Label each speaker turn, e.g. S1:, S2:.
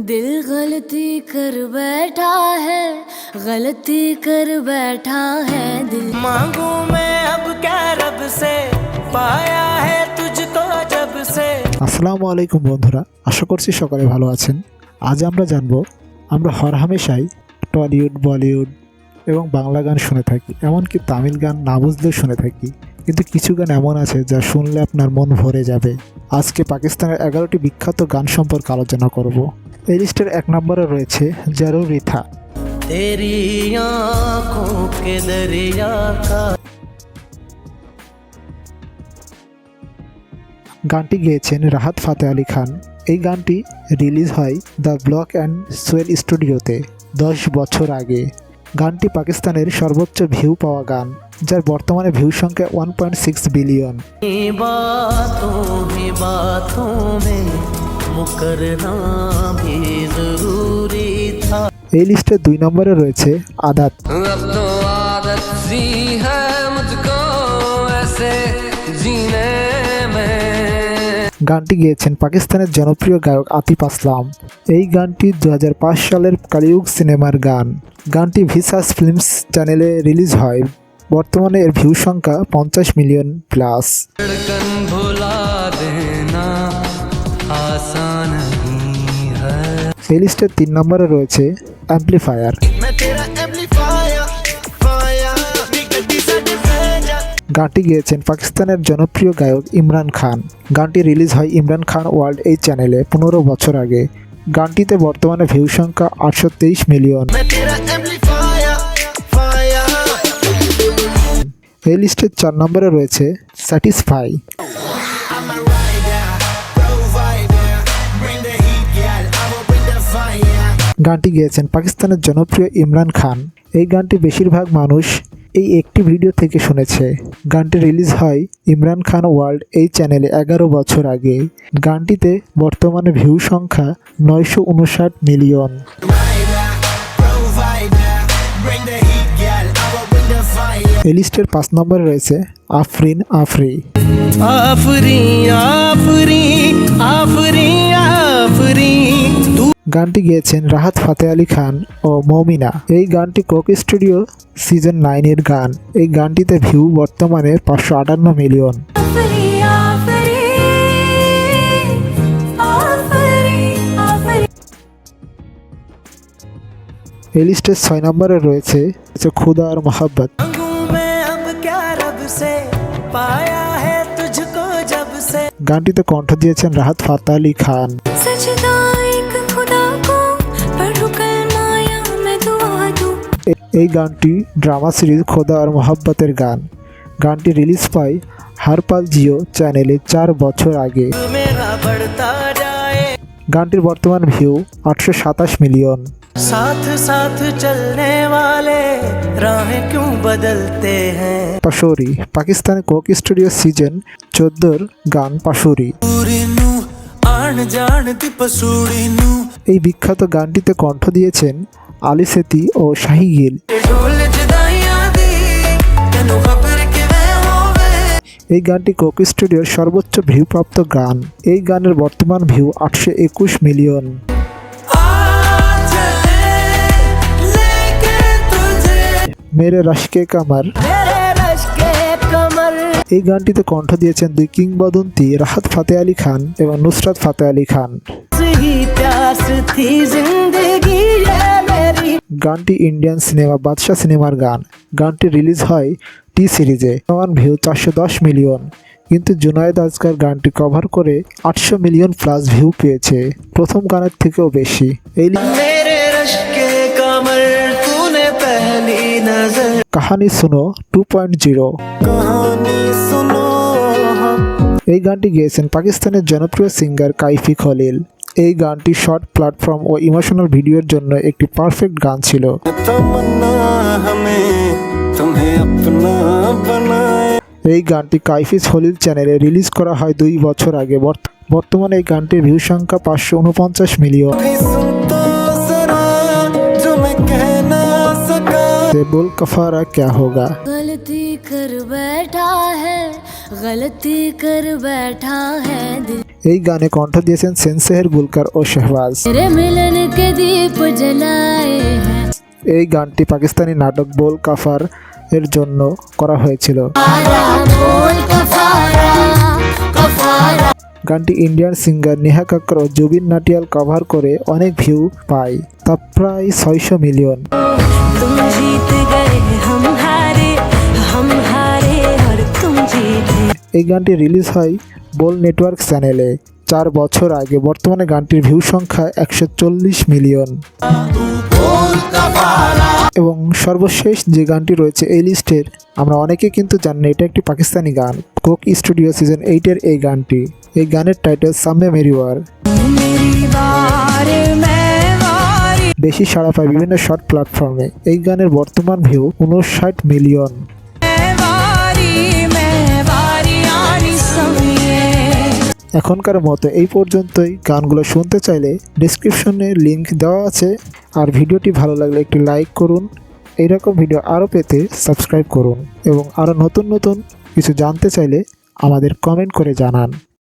S1: दिल गलती कर बैठा है गलती कर बैठा है दिल
S2: मांगू मैं अब क्या रब से पाया है तुझको जब से
S3: আসসালামু আলাইকুম বন্ধুরা আশা করছি সকালে ভালো আছেন আজ আমরা জানব আমরা হরহামেশাই টলিউড বলিউড এবং বাংলা গান শুনে থাকি এমনকি তামিল গান না বুঝলেও শুনে থাকি কিন্তু কিছু গান এমন আছে যা শুনলে আপনার মন ভরে যাবে আজকে পাকিস্তানের এগারোটি বিখ্যাত গান সম্পর্কে আলোচনা করব এই লিস্টের এক নম্বরে রয়েছে জারু রিথা। গানটি গেয়েছেন রাহাত ফাতে আলী খান। এই গানটি রিলিজ হয় দ্য ব্লক অ্যান্ড সোয়েল স্টুডিওতে দশ বছর আগে। গানটি পাকিস্তানের সর্বোচ্চ ভিউ পাওয়া গান যার বর্তমানে ভিউ সংখ্যা ওয়ান পয়েন্ট সিক্স বিলিয়ন। এই লিস্টে দুই নম্বরে রয়েছে আদাত। গানটি গেয়েছেন পাকিস্তানের জনপ্রিয় গায়ক আতিফ আসলাম। এই গানটি দু হাজার পাঁচ সালের কালিউগ সিনেমার গান। গানটি ভিসাস ফিল্মস চ্যানেলে রিলিজ হয়। বর্তমানে এর ভিউ সংখ্যা পঞ্চাশ মিলিয়ন প্লাস। এই লিস্টের তিন নম্বরে রয়েছে অ্যাম্প্লিফায়ার গানটি গিয়েছেন পাকিস্তানের জনপ্রিয় গায়ক ইমরান খান। গানটি রিলিজ হয় ইমরান খান ওয়ার্ল্ড এই চ্যানেলে পনেরো বছর আগে। গানটিতে বর্তমানে ভিউ সংখ্যা আটশো তেইশ মিলিয়ন। এই লিস্টের চার নম্বরে রয়েছে স্যাটিসফাই গানটি গেয়েছেন পাকিস্তানের জনপ্রিয় ইমরান খান। এই গানটি বেশিরভাগ মানুষ এই একটি ভিডিও থেকে শুনেছে। গানটি রিলিজ হয় ইমরান খান ওয়ার্ল্ড এই চ্যানেলে এগারো বছর আগে। গানটিতে বর্তমানে ভিউ সংখ্যা নয়শো উনষাট মিলিয়ন। এই লিস্টের পাঁচ নম্বরে রয়েছে আফরিন আফরি।
S2: আফরি আফরি আফরি আফরি।
S3: গানটি গেয়েছেন রাহাত ফাতে আলী খান ও মৌমিনা। এই গানটি কোক স্টুডিও সিজন নাইনের গান। এই গানটিতে ভিউ বর্তমানে পাঁচশো আটান্ন মিলিয়ন। এই লিস্টের ছয় নম্বরে রয়েছে খুদা আর মোহাব্বত। গানটিতে কণ্ঠ দিয়েছেন রাহাত ফাতে আলী খান। এই গানটি ড্রামা সিরিজ খোদা আর মোহাব্বতের গান। গানটি রিলিজ পায় হারপাল জিও চ্যানেলে চার বছর আগে। গানটির বর্তমান ভিউ আটশো সাতাশ মিলিয়ন। পাশৌরি পাকিস্তানের কোক স্টুডিও সিজন চোদ্দোর গান পাশৌরি এই বিখ্যাত গানটিতে কণ্ঠ দিয়েছেন আলি সেতি ও শাহিগিল এই গানটি কোক স্টুডিওর সর্বোচ্চ ভিউপ্রাপ্ত গান। এই গানের বর্তমান ভিউ আটশো একুশ মিলিয়ন। মেরে রাশকে কামার। এই গানটিতে কণ্ঠ দিয়েছেন দুই কিংবদন্তি, রাহাত ফাতে আলী খান এবং নুসরাত ফাতে আলী খান। গানটি ইন্ডিয়ান সিনেমা, বাদশাহ সিনেমার গান। গানটি রিলিজ হয় টি সিরিজে। ওয়ান ভিউ চারশো দশ মিলিয়ন। কিন্তু জুনায়দ আজকার গানটি কভার করে আটশো মিলিয়ন প্লাস ভিউ পেয়েছে। প্রথম গানের থেকেও বেশি। এই কাহানি শুনো টু পয়েন্ট জিরো এই গানটি গেয়েছেন পাকিস্তানের জনপ্রিয় সিঙ্গার কাইফি খলিল। এই গানটি শর্ট প্ল্যাটফর্ম ও ইমোশনাল ভিডিওর জন্য একটি পারফেক্ট গান ছিল। এই গানটি কাইফিস হলিল চ্যানেলে রিলিজ করা হয় দুই বছর আগে। বর্তমানে এই গানটির ভিউ সংখ্যা পাঁচশো উনপঞ্চাশ মিলিয়ন
S4: सका
S3: बोल कफारा क्या होगा
S1: गलती कर बैठा है गलती कर बैठा है दिल
S3: এই গানে কণ্ঠ দিয়েছেন সেনসেহের গুলকার ও শেহবাজ
S1: तेरे मिलन के दीप जलाए हैं
S3: এই গানটি পাকিস্তানি নাটক বোল কাফার এর জন্য করা হয়েছিল
S1: आरा बोल कफारा कफारा
S3: গানটি ইন্ডিয়ান সিঙ্গার নেহা কাক্কর ও জুবিন নাটিয়াল কভার করে অনেক ভিউ পায় তা প্রায় ছয়শো মিলিয়ন
S1: तुम जीत गए हम हारे हम हारे और तुम जीते
S3: এই গানটি রিলিজ হয় বোল নেটওয়ার্ক চ্যানেলে চার বছর আগে বর্তমানে গানটির ভিউ সংখ্যা একশো চল্লিশ মিলিয়ন এবং সর্বশেষ যে গানটি রয়েছে এই লিস্টের আমরা অনেকে কিন্তু জানি না এটা একটি পাকিস্তানি গান কোক স্টুডিও সিজন এইটের এই গানটি এই গানের টাইটেল সামনে মেরিওয়ার বেশি সাড়া পায় বিভিন্ন শর্ট প্ল্যাটফর্মে এই গানের বর্তমান ভিউ উনষাট মিলিয়ন এখনকার মতো এই পর্যন্তই। গানগুলো শুনতে চাইলে ডিসক্রিপশনে লিংক দেওয়া আছে। আর ভিডিওটি ভালো লাগলে একটি লাইক করুন। এইরকম ভিডিও আরও পেতে সাবস্ক্রাইব করুন। এবং আরও নতুন নতুন কিছু জানতে চাইলে আমাদের কমেন্ট করে জানান।